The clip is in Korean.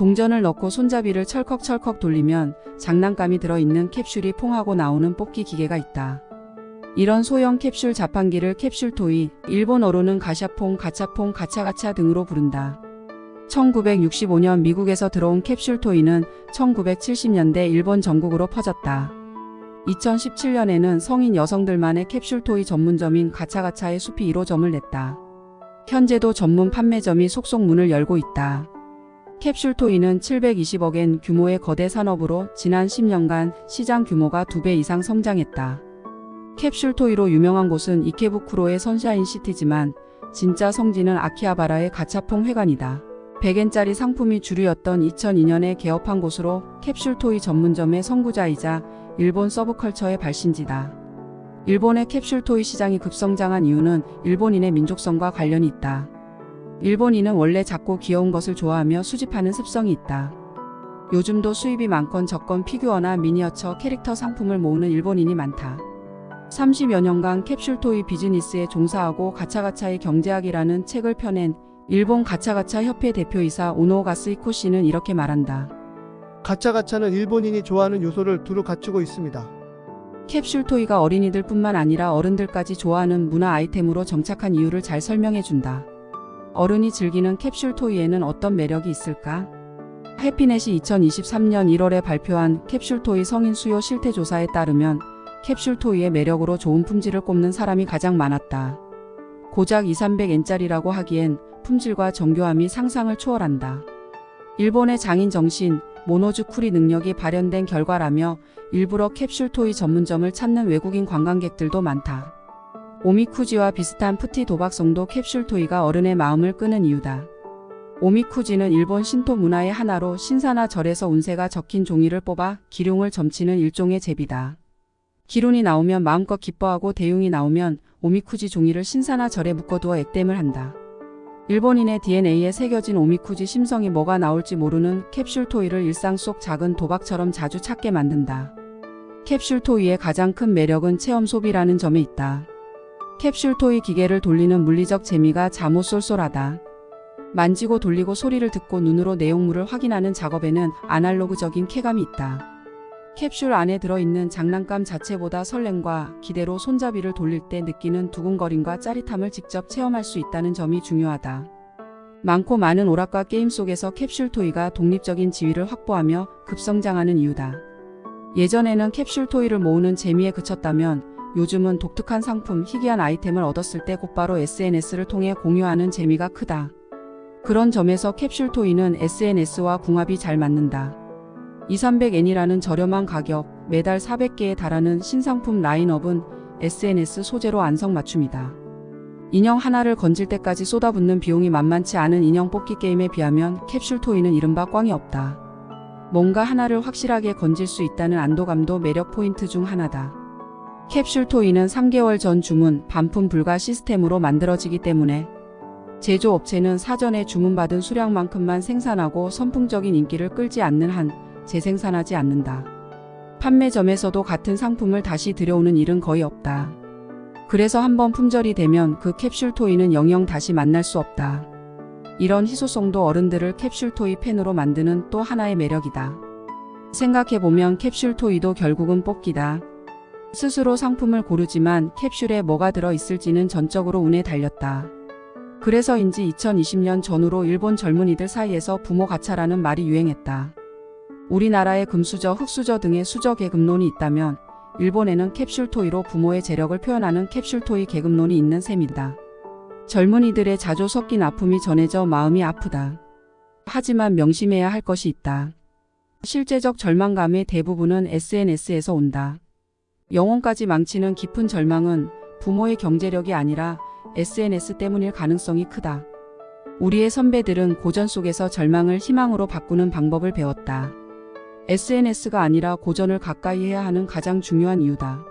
동전을 넣고 손잡이를 철컥철컥 돌리면 장난감이 들어있는 캡슐이 퐁하고 나오는 뽑기 기계가 있다. 이런 소형 캡슐 자판기를 캡슐토이, 일본어로는 가샤퐁, 가차퐁, 가차가차 등으로 부른다. 1965년 미국에서 들어온 캡슐토이는 1970년대 일본 전국으로 퍼졌다. 2017년에는 성인 여성들만의 캡슐토이 전문점인 가차가차의 숲이 1호점을 냈다. 현재도 전문 판매점이 속속 문을 열고 있다. 캡슐 토이는 720억엔 규모의 거대 산업으로 지난 10년간 시장 규모가 2배 이상 성장했다. 캡슐 토이로 유명한 곳은 이케부쿠로의 선샤인 시티지만 진짜 성지는 아키하바라의 가차퐁 회관이다. 100엔짜리 상품이 주류였던 2002년에 개업한 곳으로 캡슐 토이 전문점의 선구자이자 일본 서브컬처의 발신지다. 일본의 캡슐 토이 시장이 급성장한 이유는 일본인의 민족성과 관련이 있다. 일본인은 원래 작고 귀여운 것을 좋아하며 수집하는 습성이 있다. 요즘도 수입이 많건 적건 피규어나 미니어처 캐릭터 상품을 모으는 일본인이 많다. 30여 년간 캡슐 토이 비즈니스에 종사하고 가차가차의 경제학이라는 책을 펴낸 일본 가차가차 협회 대표이사 오노가스이코 씨는 이렇게 말한다. 가차가차는 일본인이 좋아하는 요소를 두루 갖추고 있습니다. 캡슐 토이가 어린이들 뿐만 아니라 어른들까지 좋아하는 문화 아이템으로 정착한 이유를 잘 설명해 준다. 어른이 즐기는 캡슐 토이에는 어떤 매력이 있을까? 해피넷이 2023년 1월에 발표한 캡슐 토이 성인 수요 실태 조사에 따르면 캡슐 토이의 매력으로 좋은 품질을 꼽는 사람이 가장 많았다. 고작 2, 300엔짜리라고 하기엔 품질과 정교함이 상상을 초월한다. 일본의 장인 정신, 모노즈 쿠리 능력이 발현된 결과라며 일부러 캡슐 토이 전문점을 찾는 외국인 관광객들도 많다. 오미쿠지와 비슷한 푸티 도박성도 캡슐 토이가 어른의 마음을 끄는 이유다. 오미쿠지는 일본 신토 문화의 하나로 신사나 절에서 운세가 적힌 종이를 뽑아 기룡을 점치는 일종의 제비다. 기론이 나오면 마음껏 기뻐하고 대용이 나오면 오미쿠지 종이를 신사나 절에 묶어두어 액땜을 한다. 일본인의 DNA에 새겨진 오미쿠지 심성이 뭐가 나올지 모르는 캡슐 토이를 일상 속 작은 도박처럼 자주 찾게 만든다. 캡슐 토이의 가장 큰 매력은 체험 소비라는 점에 있다. 캡슐 토이 기계를 돌리는 물리적 재미가 잠옷 쏠쏠하다. 만지고 돌리고 소리를 듣고 눈으로 내용물을 확인하는 작업에는 아날로그적인 쾌감이 있다. 캡슐 안에 들어있는 장난감 자체보다 설렘과 기대로 손잡이를 돌릴 때 느끼는 두근거림과 짜릿함을 직접 체험할 수 있다는 점이 중요하다. 많고 많은 오락과 게임 속에서 캡슐 토이가 독립적인 지위를 확보하며 급성장하는 이유다. 예전에는 캡슐 토이를 모으는 재미에 그쳤다면 요즘은 독특한 상품, 희귀한 아이템을 얻었을 때 곧바로 SNS를 통해 공유하는 재미가 크다. 그런 점에서 캡슐 토이는 SNS와 궁합이 잘 맞는다. 2, 300엔이라는 저렴한 가격, 매달 400개에 달하는 신상품 라인업은 SNS 소재로 안성맞춤이다. 인형 하나를 건질 때까지 쏟아붓는 비용이 만만치 않은 인형 뽑기 게임에 비하면 캡슐 토이는 이른바 꽝이 없다. 뭔가 하나를 확실하게 건질 수 있다는 안도감도 매력 포인트 중 하나다. 캡슐 토이는 3개월 전 주문, 반품 불가 시스템으로 만들어지기 때문에 제조업체는 사전에 주문받은 수량만큼만 생산하고 선풍적인 인기를 끌지 않는 한 재생산하지 않는다. 판매점에서도 같은 상품을 다시 들여오는 일은 거의 없다. 그래서 한번 품절이 되면 그 캡슐 토이는 영영 다시 만날 수 없다. 이런 희소성도 어른들을 캡슐 토이 팬으로 만드는 또 하나의 매력이다. 생각해보면 캡슐 토이도 결국은 뽑기다. 스스로 상품을 고르지만 캡슐에 뭐가 들어 있을지는 전적으로 운에 달렸다. 그래서인지 2020년 전후로 일본 젊은이들 사이에서 부모 가차라는 말이 유행했다. 우리나라의 금수저, 흑수저 등의 수저 계급론이 있다면 일본에는 캡슐 토이로 부모의 재력을 표현하는 캡슐 토이 계급론이 있는 셈이다. 젊은이들의 자조 섞인 아픔이 전해져 마음이 아프다. 하지만 명심해야 할 것이 있다. 실제적 절망감의 대부분은 SNS에서 온다. 영혼까지 망치는 깊은 절망은 부모의 경제력이 아니라 SNS 때문일 가능성이 크다. 우리의 선배들은 고전 속에서 절망을 희망으로 바꾸는 방법을 배웠다. SNS가 아니라 고전을 가까이 해야 하는 가장 중요한 이유다.